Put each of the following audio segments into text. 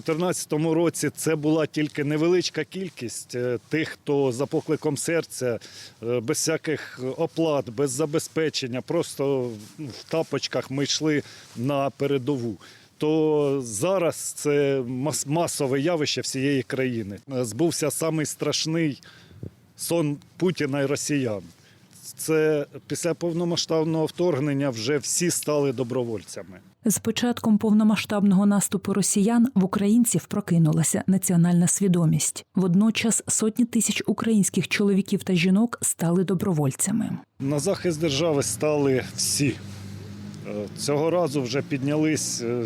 2014 році це була тільки невеличка кількість е, тих, хто за покликом серця, е, без всяких оплат, без забезпечення, просто в тапочках ми йшли на передову. То зараз це мас- масове явище всієї країни. Е, Збувся самий страшний сон Путіна і росіян. Це після повномасштабного вторгнення вже всі стали добровольцями. З початком повномасштабного наступу росіян в українців прокинулася національна свідомість. Водночас сотні тисяч українських чоловіків та жінок стали добровольцями. На захист держави стали всі. Е, Цього разу вже піднялись, е,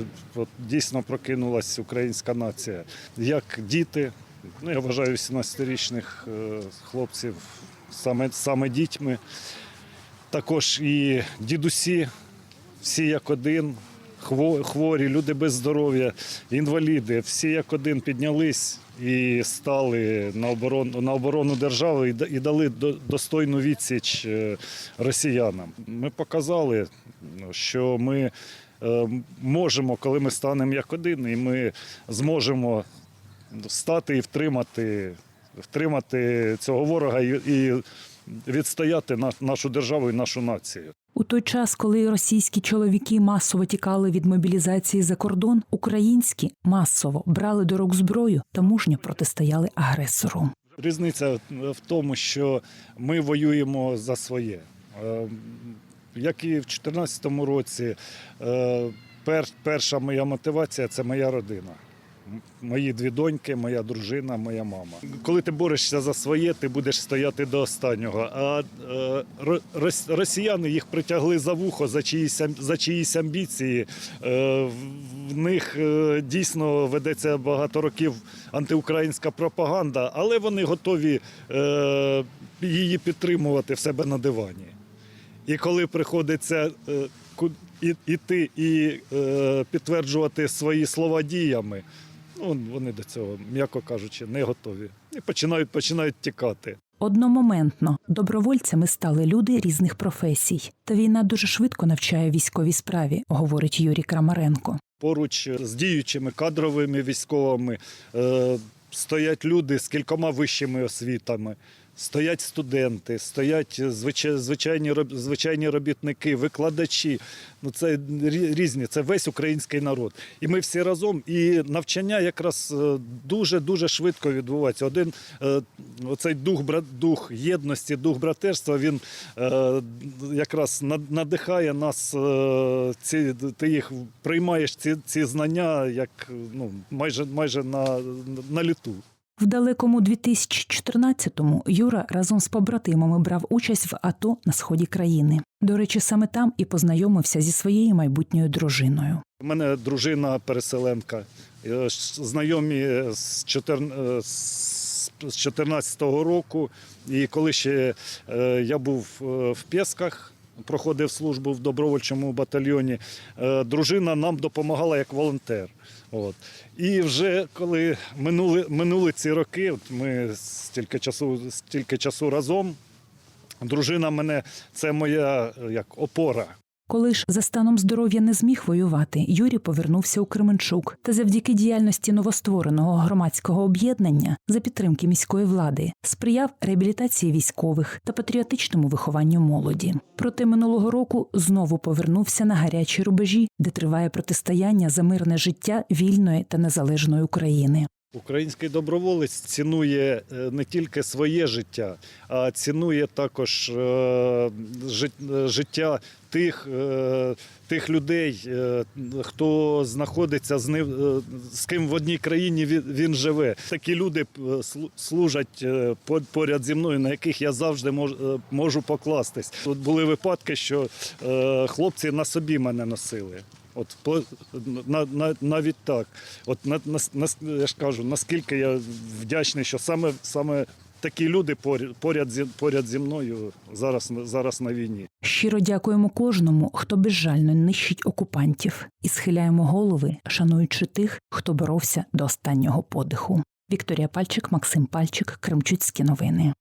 дійсно прокинулась українська нація. Як діти, ну я вважаю 18-річних е, хлопців саме, саме дітьми, також і дідусі, всі як один, хво- хворі, люди без здоров'я, інваліди, всі як один піднялись і стали на оборону, на оборону держави і, і дали до- достойну відсіч е, росіянам. Ми показали, що ми е, можемо, коли ми станемо як один, і ми зможемо стати і втримати, втримати цього ворога і, відстояти на- нашу державу і нашу націю. У той час, коли російські чоловіки масово тікали від мобілізації за кордон, українські масово брали до рук зброю та мужньо протистояли агресору. Різниця в тому, що ми воюємо за своє. Е, Як і в 2014 році, е, перша моя мотивація це моя родина. Мої дві доньки, моя дружина, моя мама. Коли ти борешся за своє, ти будеш стояти до останнього. А е, росіяни їх притягли за вухо за чиїсь, за чиїсь амбіції. Е, в- них е, дійсно ведеться багато років антиукраїнська пропаганда, але вони готові її підтримувати в себе на дивані. І коли приходиться іти і підтверджувати свої слова діями, ну, вони до цього, м'яко кажучи, не готові. І починають, починають тікати. Одномоментно добровольцями стали люди різних професій. Та війна дуже швидко навчає військовій справі, говорить Юрій Крамаренко. Поруч з діючими кадровими військовими е, стоять люди з кількома вищими освітами, стоять студенти, стоять звичайні, звичайні робітники, викладачі. Ну, це різні, це весь український народ. І ми всі разом. І навчання якраз дуже-дуже швидко відбувається. Один е, оцей дух, дух єдності, дух братерства, він е, якраз надихає нас. е, Ці, ти їх приймаєш ці, ці знання як ну, майже, майже на, на літу. В далекому 2014-му Юра разом з побратимами брав участь в АТО на сході країни. До речі, саме там і познайомився зі своєю майбутньою дружиною. У мене дружина переселенка. Е, Знайомі з 14 з 14-го року. І коли ще е, я був е, в Пєсках, проходив службу в добровольчому батальйоні, е, дружина нам допомагала як волонтер. От. І вже коли минули, минули ці роки, от ми стільки часу, стільки часу разом, дружина мене це моя е, як опора. Коли ж за станом здоров'я не зміг воювати, Юрій повернувся у Кременчук та завдяки діяльності новоствореного громадського об'єднання за підтримки міської влади сприяв реабілітації військових та патріотичному вихованню молоді. Проте минулого року знову повернувся на гарячі рубежі, де триває протистояння за мирне життя вільної та незалежної України. Український доброволець цінує е, не тільки своє життя, а цінує також е, е, життя тих, тих людей, хто знаходиться з ним, з ким в одній країні він, живе. Такі люди служать поряд зі мною, на яких я завжди можу покластись. Тут були випадки, що хлопці на собі мене носили. От по на, на, навіть так. От на, на, я ж кажу, наскільки я вдячний, що саме саме такі люди поряд зі поряд зі мною зараз зараз на війні. Щиро дякуємо кожному, хто безжально нищить окупантів, і схиляємо голови, шануючи тих, хто боровся до останнього подиху. Вікторія Пальчик, Максим Пальчик, Кремчуцькі новини.